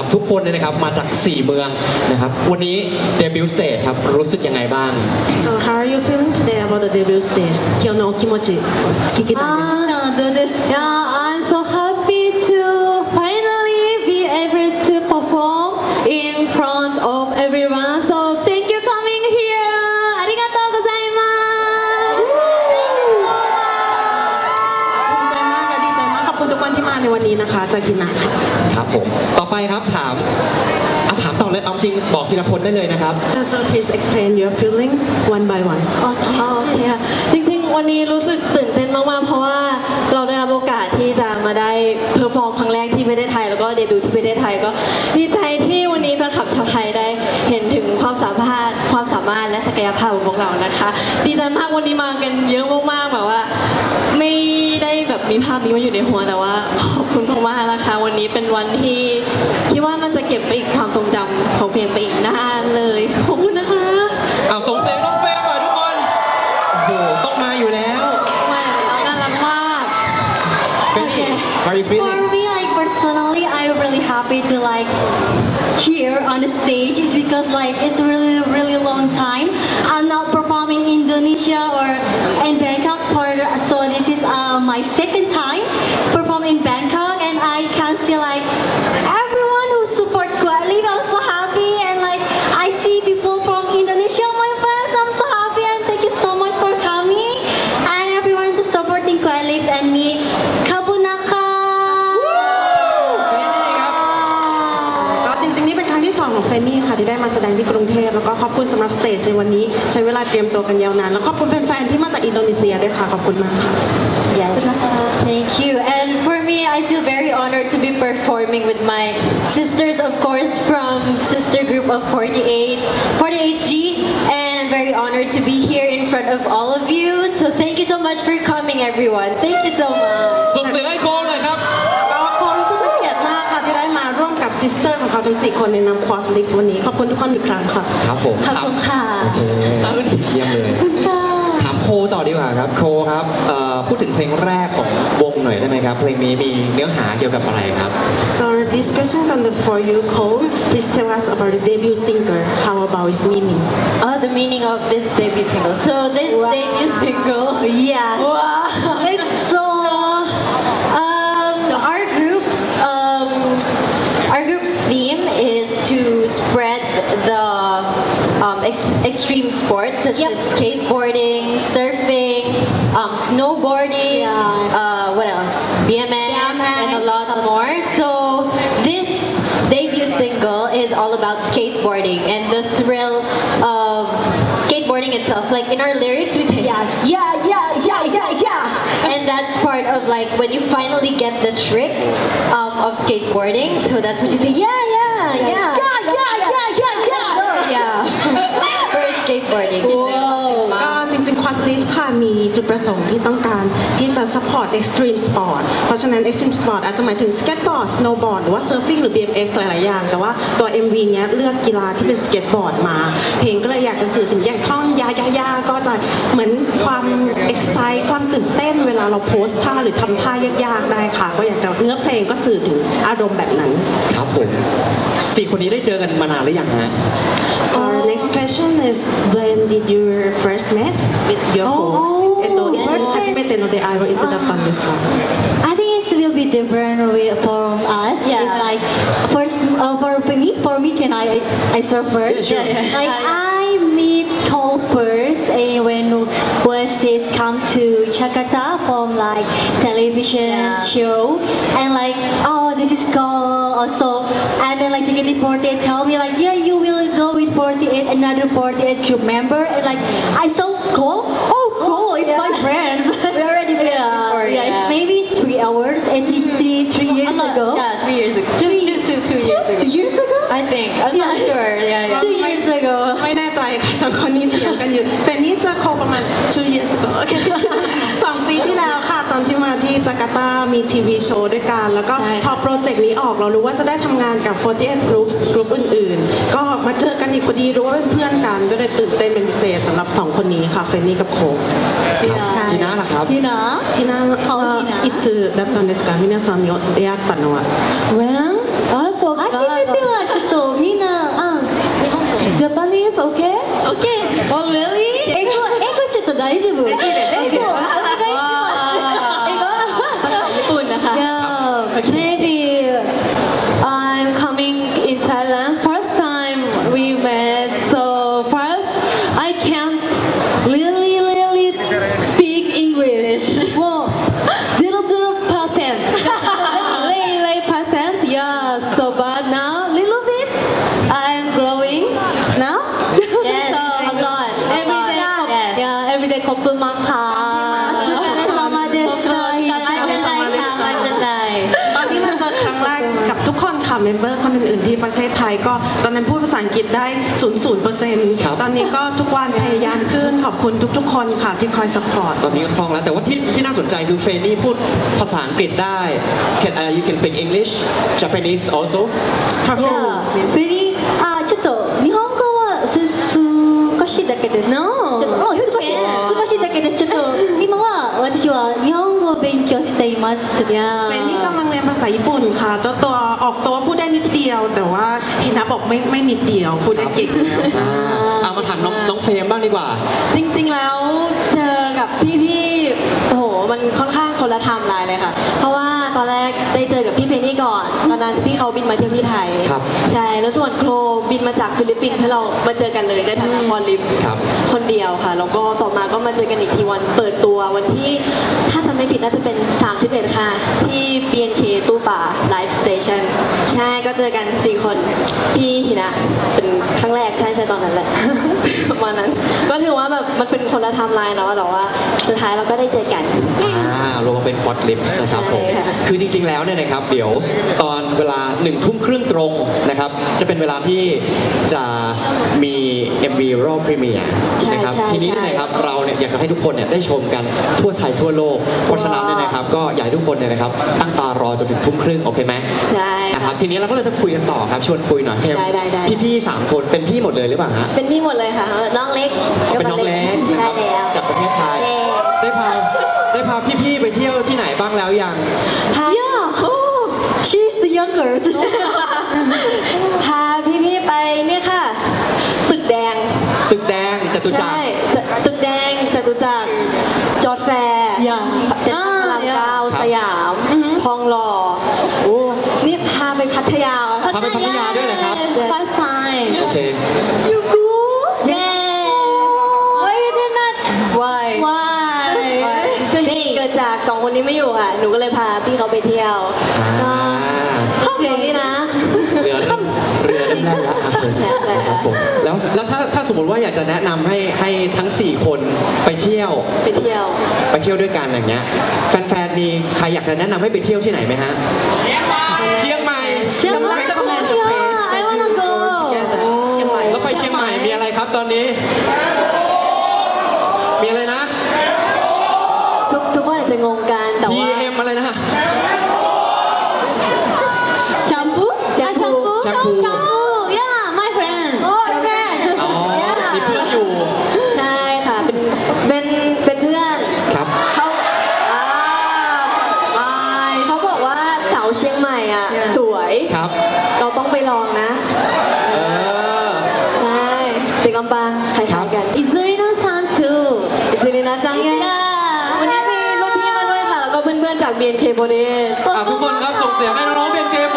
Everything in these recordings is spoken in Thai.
นะครับ ทุกคนเลยนะครับมาจาก 4 เมืองนะครับ วันนี้เดบิวต์สเตจครับ รู้สึกยังไงบ้าง So how are you feeling today about the debut stage 今日のお気持ち聞きたいですあーどうです นวันนี้นะคะจากคินะค่ะครับผม ต่อไปครับถามเอาถามต่อเลยเอาจริงบอกทีละคนได้เลยนะครับ Just so please explain your feeling one by one โอเคโอเคค่ะจริงๆ วันนี้รู้สึกตื่นเต้นมากๆ เพราะว่าเราได้รับโอกาสที่จะมาได้เพอร์ฟอร์มครั้งแรกที่ประเทศไทย แล้วก็เดบิวต์ที่ประเทศไทยก็ดีใจที่วันนี้แฟนคลับชาวไทยได้เห็นถึงความสามารถความสามารถและศักยภาพของพวกเรานะคะ ดีใจมากวันนี้มากันเยอะมากๆแบบว่าไม่ได้ แบบมีภาพนี้มาอยู่ในหัวแต่ว่าขอบคุณมากๆนะคะ วันนี้เป็นวันที่คิดว่ามันจะเก็บไปอีกความทรงจำของเพลงไปอีกนานเลยขอบคุณนะคะเอาส่งเสียงน้องเฟรมหน่อยทุกคนโอ้โหต้องมาอยู่แล้วแม่น่ารักมากเฟรนี่ How are you For feeling me, like personally, I'm really happy to like here on the stage is because like it's really really long time. I'm not performing in Indonesia or my second time ขอบคุณสำหรับสเตจในวันนี้ ใช้เวลาเตรียมตัวกันยาวนาน แล้วขอบคุณแฟนๆที่มาจากอินโดนีเซียด้วยค่ะ ขอบคุณมากค่ะ Yes. Thank you. And for me, I feel very honored to be performing with my sisters, of course, from sister group of 48, 48G. And I'm very honored to be here in front of all of you. So thank you so much for coming, everyone. Thank you so much. ส่งเสีย ซิสเตอร์ของเขาทั้งสี่คนในนามควอตลิฟวันนี้ ขอบคุณทุกคนอีกครั้งค่ะ ครับผมขอบคุณค่ะ โอเคเยี่ยมเลยถามโคต่อดีกว่าครับ โคครับเอ่อพูดถึงเพลงแรกของวงหน่อยได้ไหมครับ เพลงนี้มีเนื้อหาเกี่ยวกับอะไรครับ so this question on the for you Cole please tell us about the debut single how about its meaning Oh, the meaning of this debut single. So this debut single. Yes. Wow. It's spread the um, ex- extreme sports such Yep. as skateboarding, surfing, um, snowboarding. Yeah. Uh, what else? BMX, and a lot more. So this debut single is all about skateboarding and the thrill of skateboarding itself. Like in our lyrics, we say Yes. yeah, yeah, yeah, yeah, yeah. And that's part of like when you finally get the trick um, of skateboarding. So that's what you say, yeah, yeah. yeah yeah yeah yeah for skateboarding. Whoa. ลิฟค่ะมีจุดประสงค์ที่ต้องการที่จะ support extreme sport เพราะฉะนั้น extreme sport อาจจะหมายถึง skateboard snowboard หรือว่า surfing หรือ BMX หลายๆอย่าง แต่ว่าตัว MV เนี้ยเลือกกีฬาที่เป็น skateboard มา เพลงก็เลยอยากจะสื่อถึงอย่างท่อนยายายาก็จะเหมือนความ excite ความตื่นเต้นเวลาเราโพสท่าหรือทำท่ายากๆได้ค่ะ ก็อยากจะเนื้อเพลงก็สื่อถึงอารมณ์แบบนั้นครับผมสี่คนนี้ได้เจอกันมานานหรือยังฮะ So our next question is when did you first met with your お phone? ーえっと、いつ初めて の出会いはいつだったんですか I think it will be different way from us. Yeah. It's like first uh, for for me, for me, can I I start first? Yeah, sure. Yeah, yeah. Like Yeah, I meet Cole first, and when Oasis come to Jakarta from like television Yeah. show, and like oh this is Cole also, and then like JKT48 tell me like yeah you will go with 48 another 48 group member, and like I saw Cole, oh Cole is my Yeah. friends. We already met yeah, before, yeah, yeah. it's maybe three hours and three, three, three years I'm not- ago. Yeah, three years ago. Two, two, two, two years ago. Two years ago? I think. I'm not Yeah. sure. Yeah, yeah. Two years ago. ไม่แน่ใจค่ะสองคนนี้เถียงกันอยู่แฟนนี่จะโคประมาณ two years ago โอเค สองปีที่แล้วค่ะ ตอนที่มาที่จาการ์ตามีทีวีโชว์ด้วยกัน แล้วก็ ใช่ พอโปรเจกต์นี้ออกเรารู้ว่าจะได้ทำงานกับ 48 groups กลุ่มอื่นๆ ก็มาเจอกันอีกพอดีรู้ว่าเป็นเพื่อนกัน ก็เลยตื่นเต้นเป็นพิเศษสำหรับสองคนนี้ค่ะเฟนนี่กับโค ครับพี่น้าล่ะครับ You know? พี่นา เอาพี่นา いつだったんですか皆さんに出会ったのは When? I 初め forgot. てはちょっとみんな、Uh, 日本語。 Japanese, okay? OK。 Oh, really? 英語、英語ちょっと大丈夫。英語、 คนค่ะเมมเบอร์คนอื่นๆที่ประเทศไทยก็ตอนนั้นพูดภาษาอังกฤษได้ศูนย์ศูนย์เปอร์เซ็นต์ ครับ ตอนนี้ก็ทุกวันพยายามขึ้นขอบคุณทุกๆ คนค่ะที่คอยสปอร์ต ตอนนี้ก็คล่องแล้ว แต่ว่าที่ที่น่าสนใจคือเฟรนี่พูดภาษาอังกฤษได้ can uh, you can speak English Japanese also ค่ะ フェリー、あ、ちょっと日本語はす少しだけです。 No, ちょっとお you 少し can. 少しだけです。ちょっと今は私は日本語を勉強しています。ちょっと Yeah. เฟ นนี่กำลังเรียนภาษาญี่ปุ่นค่ะเจ้าตัวออกตัวพูดได้นิดเดียว แต่ว่าฮินะบอกไม่ไม่นิดเดียวพูดได้เก่งแล้ว อ่าเอามาถามน้องน้องเฟรมบ้างดีกว่า จริงๆแล้ว ก่อนตอนนั้นพี่เขาบินมาเที่ยวที่ไทย ครับ ใช่ แล้วส่วนโครบินมาจากฟิลิปปินส์เพื่อเรามาเจอกันเลยในฐานะคอนลิฟครับ คนเดียวค่ะ แล้วก็ต่อมาก็มาเจอกันอีกทีวันเปิดตัววันที่ ถ้าจำไม่ผิดน่าจะเป็น 31 ค่ะ ที่ BNK ตู้ป่า Live Station ใช่ก็เจอกัน4คนพี่หินะ เป็นครั้งแรกใช่ใช่ตอนนั้นแหละ ประมาณนั้น ก็ถือว่าแบบมันเป็นคนละไทม์ไลน์เนาะแต่ว่าสุดท้ายเราก็ได้เจอกัน อ่ารวมมาเป็นพอดลิปส์นะครับผม ใช่ค่ะ คือจริงๆแล้วเนี่ยนะครับ เดี๋ยวตอนเวลาหนึ่งทุ่มครึ่งตรงนะครับ จะเป็นเวลาที่จะมี MV รอบพรีเมียร์ใช่นะครับ ใช่ทีนี้ใช่เนยนะครับเราเนี่ยอยากจะให้ทุกคนเนี่ยได้ชมกันทั่วไทยทั่วโลก เพราะฉะนั้นเนี่ยนะครับก็อยากให้ทุกคนเนี่ยนะครับตั้งตารอจนถึงทุ่มครึ่งโอเคไหมใช่นะครัค่ะบทีนี้เราก็เลยจะคุยกันต่อครับชวนคุยหน่อยเฟรมได้ได้ได้ พี่ๆสามคนเป็นพี่หมดเลยหรือเปล่าฮะ เป็นพี่หมดเลยค่ะ น้องเล็กเป็นน้องเล็กนะคได้รับแล้วจากประเทศไทยได้พาได้พาพี่ๆไปเที่ยวที่ไหนบ้างแล้วยังพา Yeah. Oh, she's the youngest. พาพี่ๆไปเนี่ยค่ะ ตึกแดง ตึกแดงจตุจักใช่รจะตึกแดงจตุจักรจอร์ดแฟร์อย่าเซ็นทรัลพระรามเก้าครับสยามทองหล่อโอ้นี่พาไปพัทยาพาไปพัทยาด้วยเหรอครับ First time. โอเค You go? Yeah. Why you did not? Why? Why? Why? ก็เกิดจากสองคนนี้ไม่อยู่ค่ะ หนูก็เลยพาพี่เขาไปเที่ยวอ่าก็ เดี๋ยวนี้นะ เรือเริ่มเรือเริ่มแล่นแล้วครับใช่ใช่ ครับผมแล้วแล้วถ้าถ้าสมมติว่าอยากจะแนะนำให้ให้ทั้ง 4 คนไปเที่ยว ไปเที่ยว ไปเที่ยวด้วยกันอย่างเงี้ยแฟนๆมีใครอยากจะแนะนำให้ไปเที่ยวที่ไหนไหมฮะเชียงใหม่เชียงใหม่ recommend the place I that wanna you go. together เชียงใหม่แล้วไปเชียงใหม่มีอะไรครับตอนนี้ มีอะไรนะ ทุกทุกคนอาจจะงงกันแต่ว่า PM อะไรนะ แชมพูแชม Ah, พู shampoo? แชมพู Shampoo. Yeah, my friend. Oh, friend. อ๋อมีเพื่อนอยู่ ใช่ค่ะ เป็น เป็น เป็นเพื่อนครับ เขาอ่า I เขาบอกว่าสาวเชียงใหม่อะ Yeah. สวย ครับ เราต้องไปลองนะ เออ ใช่เด็กลำปางคล้ายๆกัน Izurina san too. อิสุรินาซังไง Yeah. วันนี้มีรุ่นอนๆจาก BNK48 อะทุกคนครับส่งเสียงให้น้องๆเป็นเกม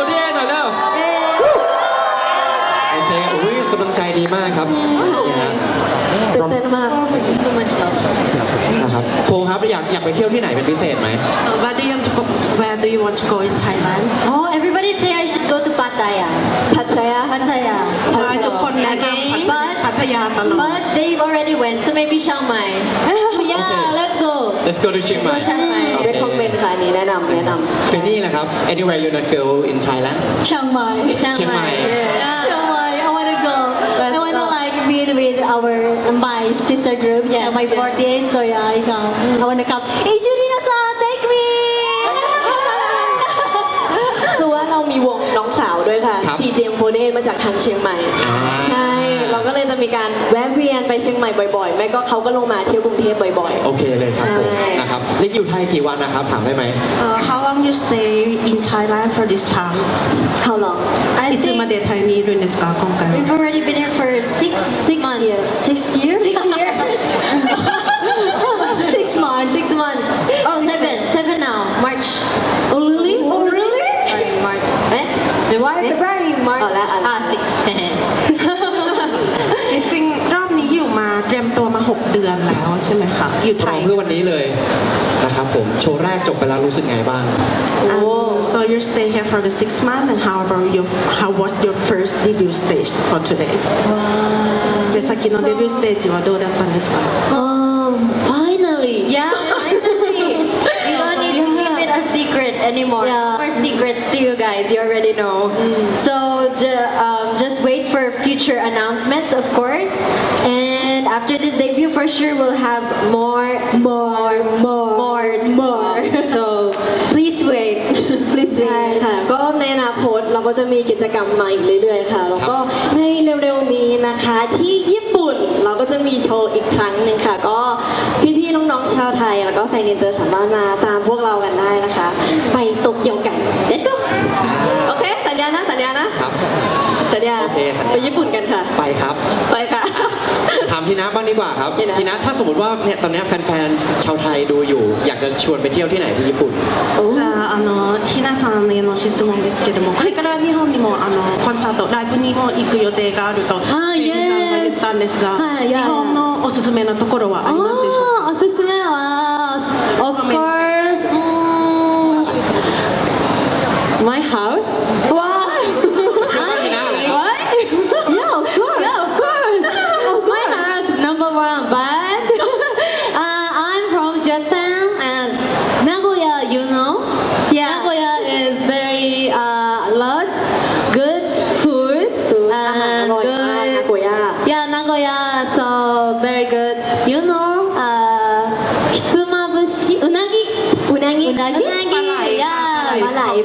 ครับโคครับอยากอยากไปเที่ยวที่ไหนเป็นพิเศษไหม So where do you want to go where do you want to go in Thailand Oh, everybody say I should go to Pattaya. พัทยา Pattaya. ได้ทุกคนแนะนำพัท But พัทยาตลอด but they already went, so maybe Chiang Mai. yeah, let's go. Let's go to เชียงใหม่ Go Chiang Mai. เรคคอมเมนต์ค่ะอันนี้แนะนำแนะนำเฟรนนี่แหละครับ anywhere you not go in Thailand Chiang Mai. Chiang Chiang Mai. Mai. Yeah. To go. like meet with our my sister group. Yes, Yeah, my yes. 48. So yeah, I come. I want to come. Hey, Jurina-san, take me. คือว่าเรามีวงน้องสาวด้วยค่ะ ครับ TJM48 มาจากทางเชียงใหม่อ่าใช่ เราก็เลยจะมีการแวะเวียนไปเชียงใหม่บ่อยๆ แม่ก็เขาก็ลงมาเที่ยวกรุงเทพบ่อย โอเคเลยครับผม ใช่นะ ครับลิกอยู่ไทยกี่วันนะครับ ถามได้ไหม Uh, how long you stay in Thailand for this time? ๆ How long I いつま think でタイにいるんですか今回 we've already been here for six Six months. years. Six years. Six years. Six months. Six months. Oh, seven. Seven now. March. Oh really? Oh really? Sorry, March. Eh? February, February, March. Oh, that- ah, เตรียมตัวมา 6 เดือนแล้วใช่ไหมคะ อยู่ไท รอย เพื่อวันนี้เลยนะครับผม โชว์แรกจบไปแล้วรู้สึกไงบ้าง And so you stay here for the six months and how about your how was your first debut stage for today? で先のデビューステージはどうだったんですか Um, finally. Yeah, anymore. Yeah. More secrets to you guys. You already know. So ju- um, just wait for future announcements, of course. And after this debut, for sure, we'll have more, more, more, more, more. So please wait. Please ใช่ค่ะ ก็ในอนาคตเราก็จะมีกิจกรรมมาอีกเรื่อยๆค่ะ แล้วก็ในเร็วๆนี้นะคะที่ญี่ปุ่นเราก็จะมีโชว์อีกครั้งหนึ่งค่ะ ก็พี่ๆน้องๆชาวไทย แล้วก็แฟนอินเตอร์สามารถมาตามพวกเรากันได้นะคะ ไปโตเกียวกันเด็ดก็โอเคสัญญานะสัญญานะครับ สัญญา โอเคสัญญา ไปญี่ปุ่นกันค่ะ ไปครับ ไปค่ะ ถามพี่นะบ้างดีกว่าครับ พี่นะ พี่นะถ้าสมมติว่าเนี่ยตอนเนี้ยแฟนๆ ชาวไทยดูอยู่ อยากจะชวนไปเที่ยวที่ไหนที่ญี่ปุ่น โอ้ じゃああのひなさんへの質問ですけどもこれから日本にもあのコンサートライブにも行く予定があるとあゆりさんが言ったんですがはいいや日本のおすすめのところはありますでしょうかおすすめは of course mm, my house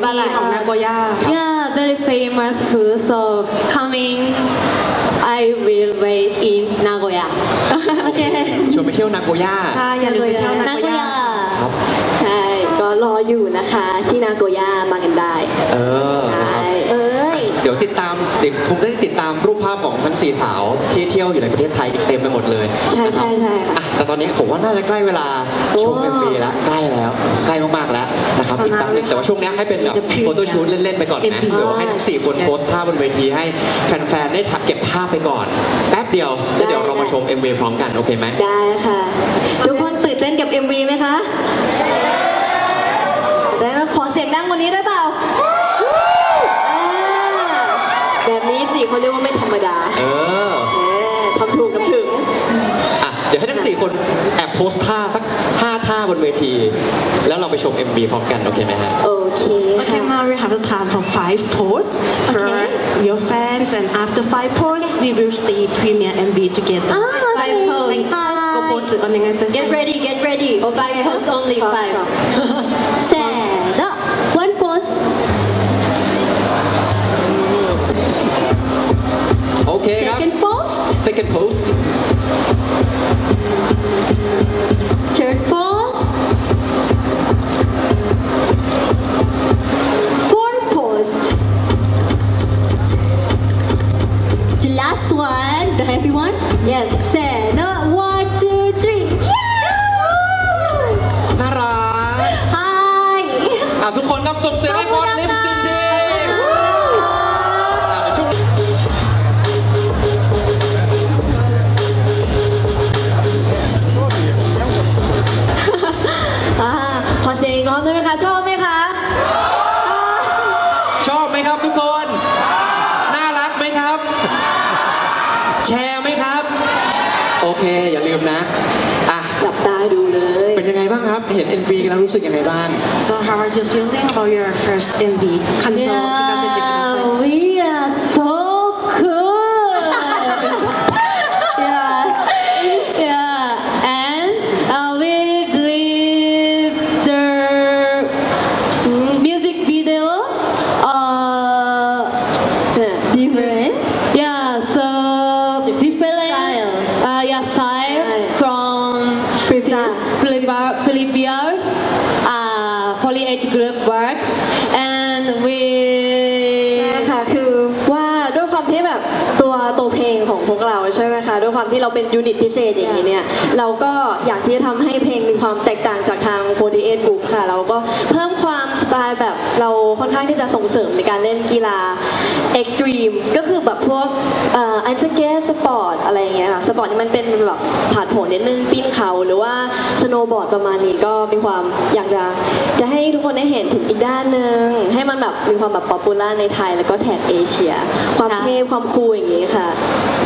ปลาไหลปลาไหลของนาโกย่า Yeah, very famous food. So coming, I will wait in Nagoya. okay. ชวนไปเที่ยวนาโกย่าถ้าอย่าลืมไปเที่ยวนาโกย่า Nagoya. ครับ ใช่ก็รออยู่นะคะที่นาโกย่ามากันได้ เออใช่นะครับเอ้ยเดี๋ยวติดตามเด็กคงได้ติดตามรูปภาพของทั้งสี่สาวที่เที่ยวอยู่ในประเทศไทยเต็มไปหมดเลยใช่นะครับใช่ใช่ค่ะ อะแต่ตอนนี้ผมว่าน่าจะใกล้เวลาชมโอ้เอ็มวีแล้วใกล้แล้วใกล้มากๆแล้วนะครับอีกแป๊บนึงแต่ว่าช่วงนี้ให้เป็นแบบโฟโต้ชูตเล่นๆไปก่อนนะเดี๋ยวให้ทั้งสี่คนโพสท่าบนเวทีให้แฟนๆได้เก็บภาพไปก่อน แป๊บเดียวแล้วเดี๋ยวเรามาชม MV พร้อมกันโอเคไหม ได้ค่ะ ทุกคนตื่นเต้นกับ MV ไหมคะแล้วขอเสียงดังกว่านี้ได้เปล่ี่เขาเรียกว่าไม่ธรรมดาเออทำถูกกับถึง อะเดี๋ยวให้ทั้งสี่คนแอบโพสท่าสักห้าท่าบนเวที แล้วเราไปชม MV พร้อมกันโอเคไหมฮะ โอเค ค่ะ Okay, now we have the time for five posts for Okay. your fans, and after five posts, we will see premiere MV together. Ah, five posts. Like, Five. go post it on the Get ready, get ready. Okay. Five posts only five. โอเค อย่าลืมนะอะจับตาดูเลย เป็นยังไงบ้างครับ เห็น NV แล้วรู้สึกยังไงบ้าง So how are you feeling about your first MV? Console 2019. Yeah, we are ที่เราเป็นยูนิตพิเศษอย่างนี้เนี่ย เราก็อยากที่จะทำให้เพลงมีความแตกต่างจากทาง 48 Group ค่ะ เราก็เพิ่มความสไตล์แบบเราค่อนข้างที่จะส่งเสริมในการเล่นกีฬา เอ็กซ์ตรีมก็คือแบบพวกไอสเกตสปอร์ตอะไรอย่างเงี้ยค่ะสปอร์ตที่มันเป็นแบบผาดโผนนิดนึงปีนเขาหรือว่าสโนว์บอร์ดประมาณนี้ก็มีความอยากจะจะให้ทุกคนได้เห็นถึงอีกด้านหนึ่งให้มันแบบมีความแบบป๊อปปูล่าในไทยแล้วก็แถบเอเชีย ความค่ะเท่ความคูลอย่างนี้ค่ะ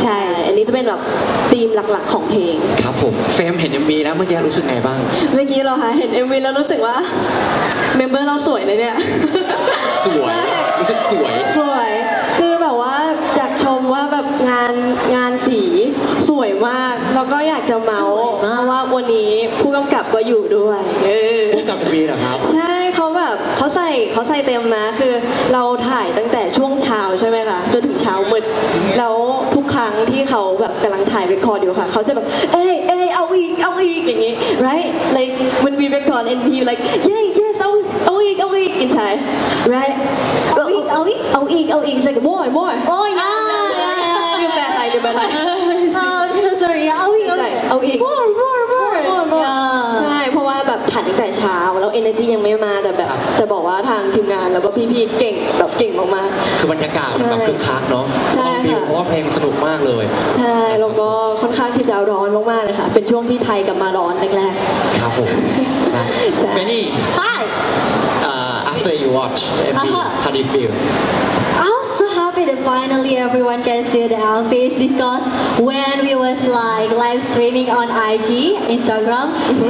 ใช่ อันนี้จะเป็นแบบธีมหลักๆของเพลง ครับผมเฟรมเห็น MB แล้วเมื่อกี้รู้สึกไงบ้าง เมื่อกี้เราค่ะเห็น MV แล้วรู้สึกว่าเมมเบอร์เราสวยนะเนี่ย สวย รู้สึกสวย สวย คือแบบว่าอยากชมว่าแบบงานงานสีสวยมาก แล้วก็อยากจะเมาส์เพราะว่าวันนี้ผู้กำกับก็อยู่ด้วยเออพูดกับ MB เหรอครับ ใช่เขาแบบเขาใส่เขาใส่เต็มนะ คือเราถ่ายตั้งแต่ช่วงเช้าใช่ไหมคะจนถึงเช้ามืดแล้วทุกครั้งที่เขาแบบกำลังถ่าย record อยู่ค่ะเขาจะแบบเอ้ยเอ้ยเอาอีกเอาอีกอย่างงี้ right like when we record and he like yeah yes เอาเอาอีกเอาอีก in Thai right เอาอีกเอาอีก เอาอีกเอาอีก it's like more more โอ้ย Ah, yeah, yeah, ลืมแปลไทยลืมแปลไทย Oh, so sorry. เอาอีกเอาอีกเอาอีก more more more more more Yeah. ใช่ เพราะว่าแบบถ่ายตั้งแต่เช้า แล้ว energy ยังไม่มาแต่แบบครับจะบอกว่าทางทีมงานแล้วก็พี่ๆ เก่งแบบเก่งมาก คือบรรยากาศมันแบบใช่คึกคักเนาะใช่ต้องบิวค่ะ เพราะว่าเพลงสนุกมากเลย ๆ ใช่ แล้วก็ค่อนข้างที่จะร้อนมากๆเลยค่ะ เป็นช่วงที่ไทยกลับมาร้อนแรก ครับผมนะใช่ เฟนี่ Hi. uh, after you watch the MV Uh-huh. how do you feel I'm so happy that finally everyone can see the outfits because when we was like live streaming on IG, Instagram,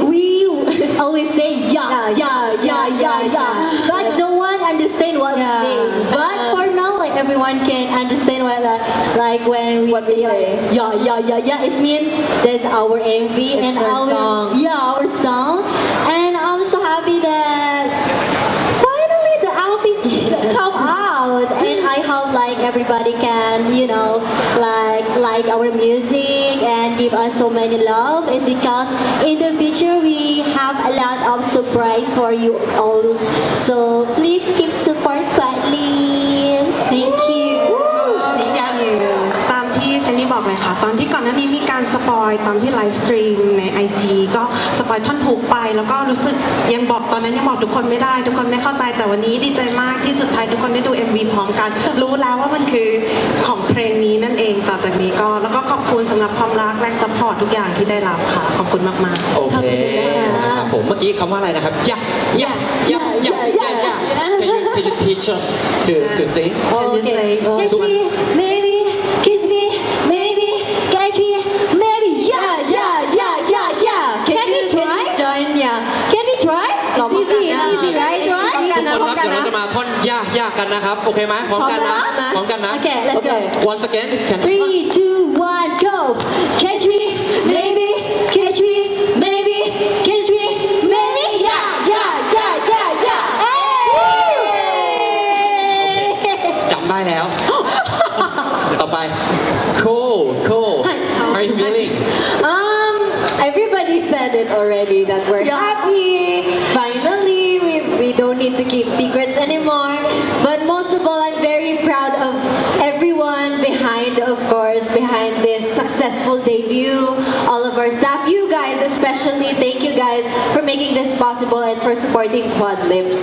we always say yeah, yeah, yeah, yeah, yeah, yeah. but no one understand what Yeah. we say. But for now, like everyone can understand what uh, like when we What we say like, yeah, yeah, yeah, yeah. It means that's our MV It's and our our song. yeah our song, and I'm so happy that finally the outfit come out and i hope like everybody can you know like like our music and give us so many love. Is because in the future we have a lot of surprise for you all. So please keep ปอยตอนที่ไลฟ์สตรีมใน IG ก็สปอยท่อนผูกไป แล้วก็รู้สึกยังบอกตอนนั้นยังบอกทุกคนไม่ได้ ทุกคนไม่เข้าใจแต่วันนี้ดีใจมากที่สุดท้ายทุกคนได้ดู MV พร้อมกัน รู้แล้วว่ามันคือของเพลงนี้นั่นเองต่อจากนี้ก็แล้วก็ขอบคุณสำหรับความรักแรงสปอร์ตทุกอย่างที่ได้รับค่ะ ขอบคุณมากๆโอเคขอบคุณค่ะนะครับผมเมื่อกี้คำว่าอะไรนะครับยะยะยะยะยะยะ Can you can you teach us to to sing Can you say กันนะครับ โอเคไหมพร้อมกันนะ พร้อมนะพร้อมกันนะ Okay, let's go. Once again can Three, two, one, go. Catch me, maybe. Catch me, maybe. Catch me, maybe. Yeah, yeah, yeah, yeah, yeah. Hey! จำได้แล้ว ต่อไป cool cool how are you feeling Um, everybody said it already that we're Yeah. happy. Finally, we, we don't need to keep secrets anymore. Successful debut. All of our staff, you guys especially, thank you guys for making this possible and for supporting Quad Lips.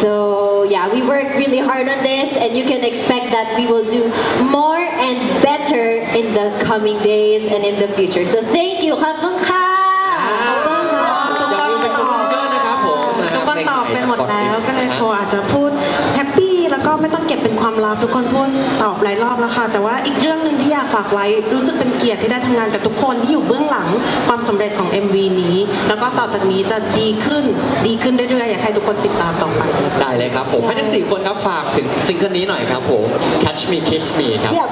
So yeah, we work really hard on this, and you can expect that we will do more and better in the coming days and in the future. So thank you. ข รับผมนะค ทุ รั กคนตอบไปหมดแล้วก็เลยโคอาจจะพูดแฮปปี้แล้วก็ไม่ต้องเก็บเป็นความ love ทุกคนพูดตอบหลายรอบแล้วค่ะ แต่ว่าอีกเรื่องหนึ่งที่อยากฝากไว้ รู้สึกเป็นเกียรติที่ได้ทำงานกับทุกคนที่อยู่เบื้องหลังความสำเร็จของ MV นี้ แล้วก็ต่อจากนี้จะดีขึ้น ดีขึ้นเรื่อยๆ อยากให้ทุกคนติดตามต่อไป ได้เลยครับผมให้ทั้งสี่คนครับฝากถึงซิงเกิลนี้หน่อยครับผม Catch Me Kiss Me ครับ Yep.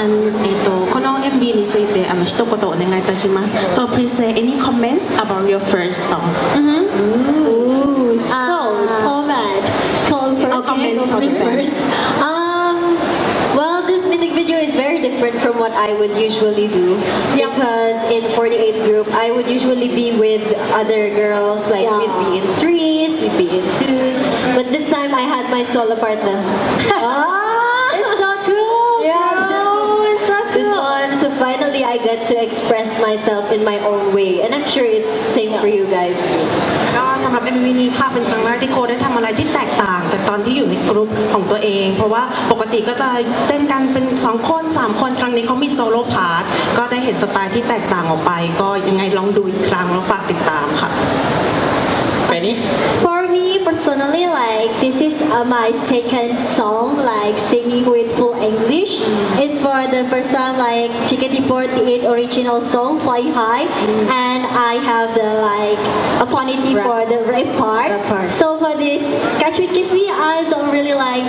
And えっとこの MV についてあの一言お願いいたします。So please say any comments about your first song. Ooh, so I would usually do. Because in 48 group, I would usually be with other girls, like Yeah. we'd be in threes, we'd be in twos. But this time I had my solo partner. Ah. Finally I get to express myself in my own way. And I'm sure it's same for you guys too. ก็สำหรับ MV นี้ค่ะเป็นครั้งแรกที่โคได้ทำอะไรที่แตกต่างจากตอนที่อยู่ในกรุ๊ปของตัวเอง เพราะว่าปกติก็จะเต้นกันเป็น 2 คน 3 คนครั้งนี้เขามีโซโล่พาร์ทก็ได้เห็นสไตล์ที่แตกต่างออกไป ก็ยังไงลองดูอีกครั้งแล้วฝากติดตามค่ะเฟนี่ For me personally, like this is uh, my second song, like singing with full English. It's for the first time, like JKT48 original song, Fly High, and I have the like opportunity Rap. for the rap part. Rap part. So for this Catch Me Kiss Me, I don't really like.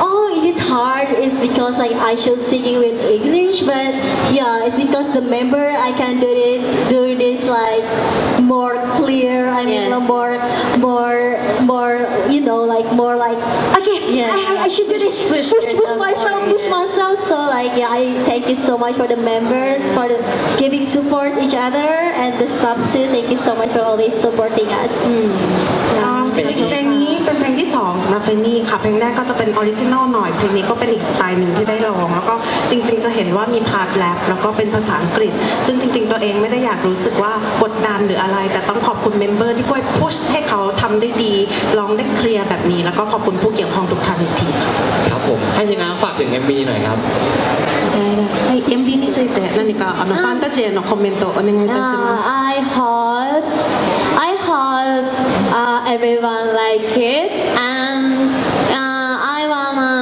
Oh, it is hard. It's because like I should singing with English, but yeah, it's because the member I can do it do this like more clear. I mean, Yeah. more, more, more. You know, like more like okay. Yeah, I, I, I should do this. Push Push, push, yourself myself, more, push myself. So like yeah, I thank you so much for the members for the giving support each other and the staff too. Thank you so much for always supporting us. Mm. Um, อ่า ที่ 2สำหรับเฟนนี่ค่ะ เพลงแรกก็จะเป็นออริจินอลหน่อย เพลงนี้ก็เป็นอีกสไตล์หนึ่งที่ได้ลอง แล้วก็จริง ๆ จะเห็นว่ามีพาร์ทแรปแล้วก็เป็นภาษาอังกฤษ ซึ่งจริง ๆ ตัวเองไม่ได้อยากรู้สึกว่ากดดันหรืออะไร แต่ต้องขอบคุณเมมเบอร์ที่ช่วยพุชให้เขาทำได้ดีร้องได้เคลียร์แบบนี้ แล้วก็ขอบคุณผู้เกี่ยวข้องทุกท่านอีกทีค่ะ ครับผมให้ทีน้ำฝากถึง MV หน่อยครับ はい MV について何かあのファンタジーへのコメントをお願いいたします Uh, I hope I hope uh, everyone like it and uh, I wanna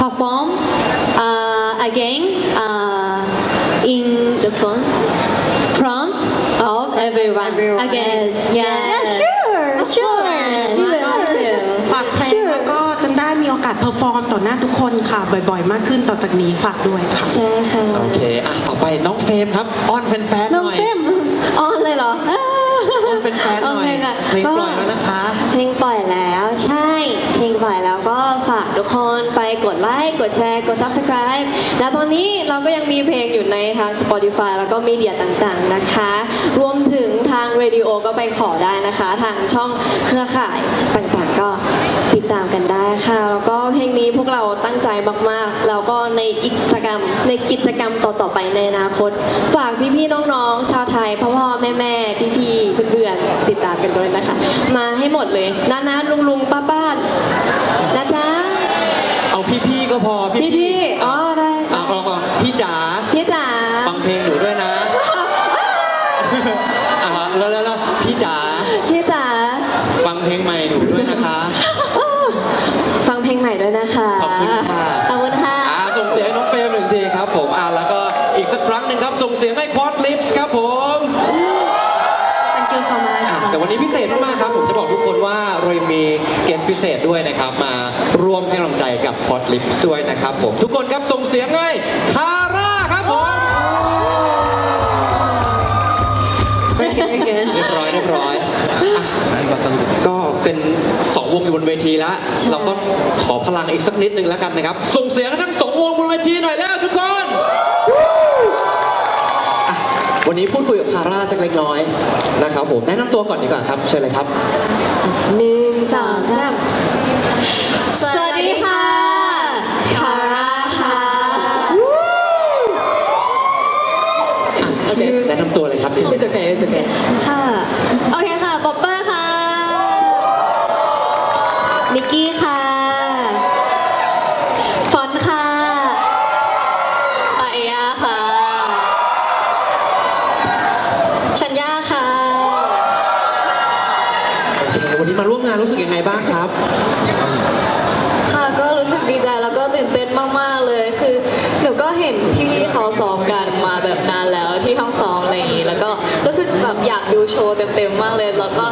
perform uh, again uh, in the front front of everyone, Everyone. again. Yeah. Yeah, Sure, sure. Yes, we we will. want to. ฝากเพลงแล้วก็จะได้มีโอกาสเพอร์ฟอร์มต่อหน้าทุกคนค่ะ บ่อยๆ มากขึ้นต่อจากนี้ฝากด้วยค่ะ ใช่ค่ะโอเค อะ ต่อไปน้องเฟรมครับ อ้อนแฟนๆหน้องน่อยเต็มออนเลยเหรออ้อนแฟนๆหน่อยโอเคค่ะเพลงปล่อยแล้วนะคะ เพลงปล่อยแล้วใช่ เพลงปล่อยแล้วก็ฝากทุกคนไปกดไลค์กดแชร์กด subscribe แล้วตอนนี้เราก็ยังมีเพลงอยู่ในทาง Spotify แล้วก็มีเดียต่างๆนะคะ รวมถึงทางเรดิโอก็ไปขอได้นะคะ ทางช่องเครือข่ายต่างๆก็ติ ดตามกันได้ค่ะ แล้วก็เพลงนี้พวกเราตั้งใจมากๆ แล้วก็ในกิจกรรมในกิจกรรมต่อๆไปในอนาคต ฝากพี่ๆน้องๆ ชาวไทยพ่อพ่อแม่แม่ๆพี่ๆเพื่อนๆติดตามกันด้วยนะคะ มาให้หมดเลยน้าน้าลุงลุงป้าป้านะจ๊ะเอาพี่ๆก็พอพี่พี่ๆอ๋อ นนี้พิเศษมากๆครับ ผมจะบอกทุกคนว่าเรายังมีเกสพิเศษด้วยนะครับ มาร่วมให้กำลังใจกับพอดลิปส์ด้วยนะครับผม ทุกคนครับส่งเสียงให้คาร่าครับผม Very good. เรียบร้อยเรียบร้อยอะก็เป็นสองวงอยู่บนเวทีแล้ว เราก็ขอพลังอีกสักนิดนึงแล้วกันนะครับ ส่งเสียงให้ทั้งสองวงบนเวทีหน่อยแล้วทุกคน วันนี้พูดคุยกับคาร่าสักเล็กน้อยนะครับผมแนะนำตัวก่อนดีกว่าครับเชิญเลยครับ หนึ่งสองสามสวัสดีค่ะคาร่าค่ะอะโอเคแนะนำตัวเลยครับเชิญเลย okay it's okay ค่ะ โอเคค่ะ ป๊อปเปอร์ค่ะ ค่ะก็รู้สึกดีใจแล้วก็ตื่นเต้นมากๆเลย คือเดี๋ยวก็เห็นพี่ๆเขาซ้อมกันมาแบบนานแล้วที่ห้องซ้อมอะไรอย่างนี้แล้วก็รู้สึกแบบอยากดูโชว์เต็มๆมากเลย แล้วก็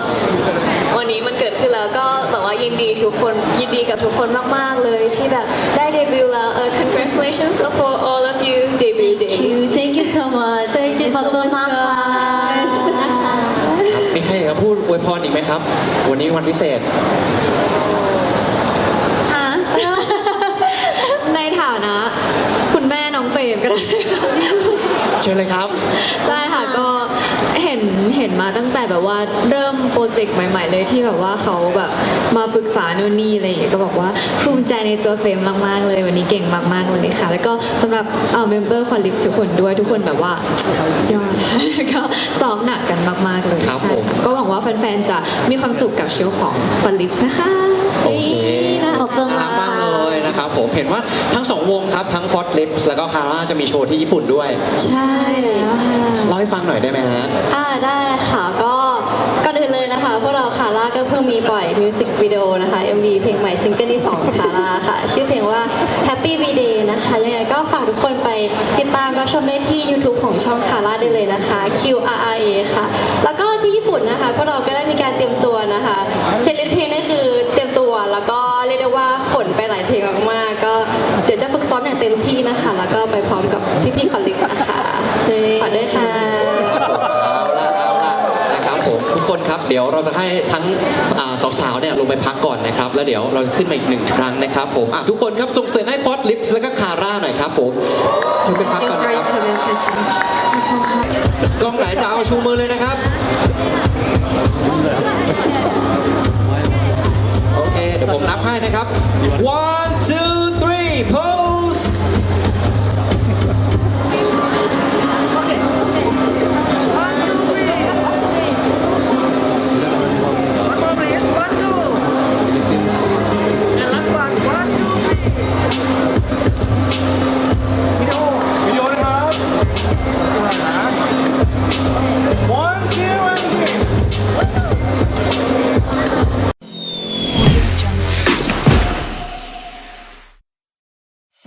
วันนี้มันเกิดขึ้นแล้วก็แต่ว่ายินดีทุกคนยินดีกับทุกคนมากๆเลย ที่แบบได้เดบิวต์แล้วเอ congratulations for all of you debut day Thank you so much Thank you so much ค่ะมีใครอยากจะพูดอวยพรอีกไหมครับ วันนี้วันพิเศษอะในฐานะ คุณแม่น้องเฟรมก็ได้ เชิญเลยครับ ใช่ค่ะก็ เห็นเห็นมาตั้งแต่แบบว่าเริ่มโปรเจกต์ใหม่ ๆ เลยที่แบบว่าเขาแบบมาปรึกษานู่นนี่อะไรอย่างเงี้ยก็บอกว่าภูมิใจในตัวเฟรมมากๆเลย วันนี้เก่งมากๆเลยค่ะ แล้วก็สำหรับเอ่อเมมเบอร์คอลิฟทุกคนด้วยทุกคนแบบว่าสุดยอดก็ซ้อมหนักกันมากๆเลยครับใช่ผมก็หวังว่าแฟนๆจะมีความสุขกับโชว์ของคอลิฟนะคะ โอเคนี่นะขอบคุณน่ารักมากเลยนะครับผมเห็นว่าทั้งสองวงครับทั้งพอดลิปแล้วก็คาร่าจะมีโชว์ที่ญี่ปุ่นด้วย ใช่แล้วค่ะเล่าให้ฟังหน่อยได้ไหมฮะอ่าได้ค่ะก็ก่อนอื่นเลยนะคะพวกเราคาร่าก็เพิ่งมีปล่อยมิวสิกวิดีโอนะคะ MV เพลงใหม่ซิงเกิลที่2ของคาร่าค่ะ ชื่อเพลงว่า Happy V Day นะคะ ยังไงก็ฝากทุกคนไปติดตามรับชมได้ที่ YouTube ของช่องคาร่าได้เลยนะคะ Q R R A ค่ะ แล้วก็ที่ญี่ปุ่นนะคะพวกเราก็ได้มีการเตรียมตัวนะคะเซตลิสต์เพลงนี่คือเตรียมตัว แล้วก็เรียกได้ว่าขนไปหลายเพลงมากๆ ก็เดี๋ยวจะฝึกซ้อมอย่างเต็มที่นะคะ แล้วก็ไปพร้อมกับพี่ๆคอลลิกนะคะฝากด้วยค่ะเอาละเอาละนะครับผมทุกคนครับเดี๋ยวเราจะให้ทั้งอ่าสาวๆเนี่ยลงไปพักก่อนนะครับ แล้วเดี๋ยวเราจะขึ้นมาอีกหนึ่งครั้งนะครับผมอะทุกคนครับส่งเสียงให้พอดลิปแล้วก็คาร่าหน่อยครับผมเชิญไปพักก่อนนะครับ Great session กล้องไหนจะเอาชูมือเลยนะครับโอเคเดี๋ยวผมนับให้นะครับ one two three pose